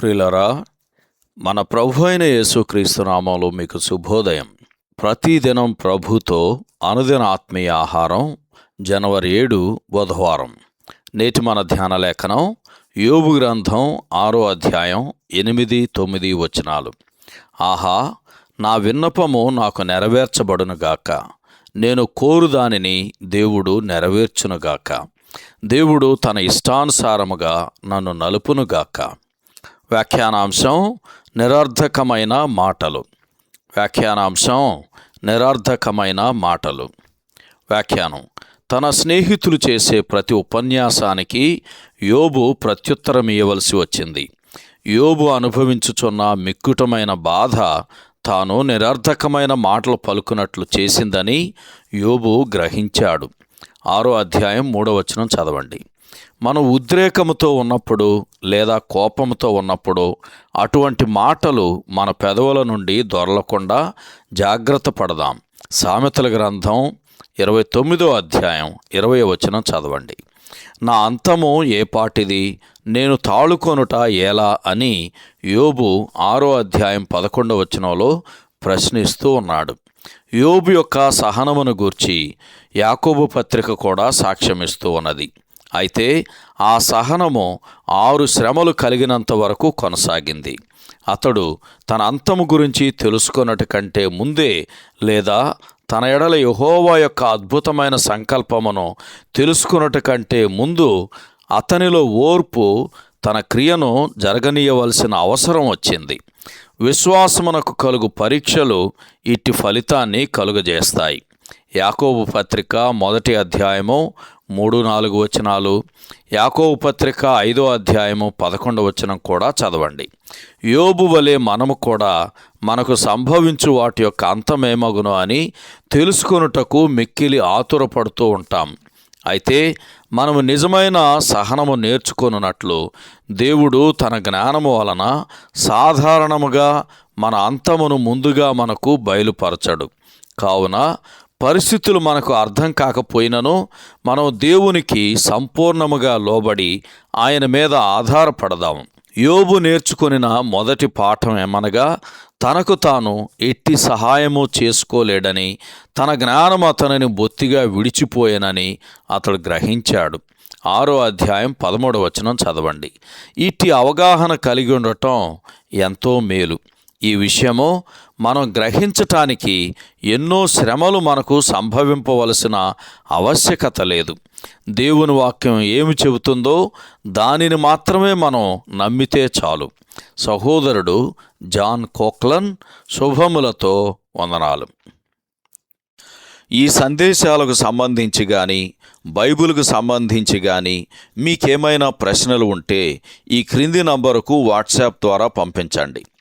ప్రియులరా మన ప్రభు అయిన యేసుక్రీస్తు నామంలో మీకు శుభోదయం. ప్రతిదినం ప్రభుతో అనుదిన ఆత్మీయ ఆహారం జనవరి ఏడు బుధవారం. నేటి మన ధ్యాన లేఖనం యోబు గ్రంథం ఆరో అధ్యాయం ఎనిమిది తొమ్మిది వచనాలు. ఆహా నా విన్నపము నాకు నెరవేర్చబడునుగాక నేను కోరుదానిని దేవుడు నెరవేర్చునుగాక దేవుడు తన ఇష్టానుసారముగా నన్ను నలుపునుగాక వ్యాఖ్యానాంశం నిరర్ధకమైన మాటలు. వ్యాఖ్యానాంశం నిరర్ధకమైన మాటలు. వ్యాఖ్యానం. తన స్నేహితులు చేసే ప్రతి ఉపన్యాసానికి యోబు ప్రత్యుత్తరం ఇవ్వవలసి వచ్చింది. యోబు అనుభవించుచున్న మిక్కుటమైన బాధ తాను నిరర్ధకమైన మాటలు పలుకున్నట్లు చేసిందని యోబు గ్రహించాడు. ఆరో అధ్యాయం మూడవచనం చదవండి. మనం ఉద్రేకముతో ఉన్నప్పుడు లేదా కోపంతో ఉన్నప్పుడు అటువంటి మాటలు మన పెదవుల నుండి దొరలకుండా జాగ్రత్త పడదాం. సామెతల గ్రంథం ఇరవై తొమ్మిదో అధ్యాయం ఇరవై వచనం చదవండి. నా అంతము ఏ పాటిది? నేను తాళుకొనుట ఎలా అని యోబు ఆరో అధ్యాయం పదకొండవ వచనంలో ప్రశ్నిస్తూ ఉన్నాడు. యోబు యొక్క సహనమును గూర్చి యాకోబు పత్రిక కూడా సాక్ష్యమిస్తూ ఉన్నది. అయితే ఆ సహనము ఆరు శ్రమలు కలిగినంత వరకు కొనసాగింది. అతడు తన అంతము గురించి తెలుసుకొనట కంటే ముందే లేదా తన ఎడల యహోవా యొక్క అద్భుతమైన సంకల్పమును తెలుసుకున్నట కంటే ముందు అతనిలో ఓర్పు తన క్రియను జరగనీయవలసిన అవసరం వచ్చింది. విశ్వాసమునకు కలుగు పరీక్షలు ఇట్టి ఫలితాన్ని కలుగజేస్తాయి. యాకోబు పత్రిక మొదటి అధ్యాయము మూడు నాలుగు వచనాలు. యాకోబు పత్రిక ఐదో అధ్యాయము పదకొండు వచనం కూడా చదవండి. యోబు వలె మనము కూడా మనకు సంభవించు వాటి యొక్క అంతమేమగును అని తెలుసుకొనుటకు మిక్కిలి ఆతురపడుతూ ఉంటాం. అయితే మనము నిజమైన సహనము నేర్చుకొనున్నట్లు దేవుడు తన జ్ఞానము వలన సాధారణముగా మన అంతమును ముందుగా మనకు బయలుపరచడు. కావున పరిస్థితులు మనకు అర్థం కాకపోయినను మనం దేవునికి సంపూర్ణముగా లోబడి ఆయన మీద ఆధారపడదాం. యోబు నేర్చుకొనిన మొదటి పాఠం ఏమనగా తనకు తాను ఎట్టి సహాయము చేసుకోలేడని తన జ్ఞానం అతనిని బొత్తిగా విడిచిపోయేనని అతడు గ్రహించాడు. ఆరో అధ్యాయం పదమూడవచనం చదవండి. ఇట్టి అవగాహన కలిగి ఉండటం ఎంతో మేలు. ఈ విషయము మనం గ్రహించటానికి ఎన్నో శ్రమలు మనకు సంభవింపవలసిన ఆవశ్యకత లేదు. దేవుని వాక్యం ఏమి చెబుతుందో దానిని మాత్రమే మనం నమ్మితే చాలు. సహోదరుడు జాన్ కోక్లన్ శుభములతో వందనాలు. ఈ సందేశాలకు సంబంధించి కానీ బైబిల్కు సంబంధించి కానీ మీకేమైనా ప్రశ్నలు ఉంటే ఈ క్రింది నంబరుకు వాట్సాప్ ద్వారా పంపించండి.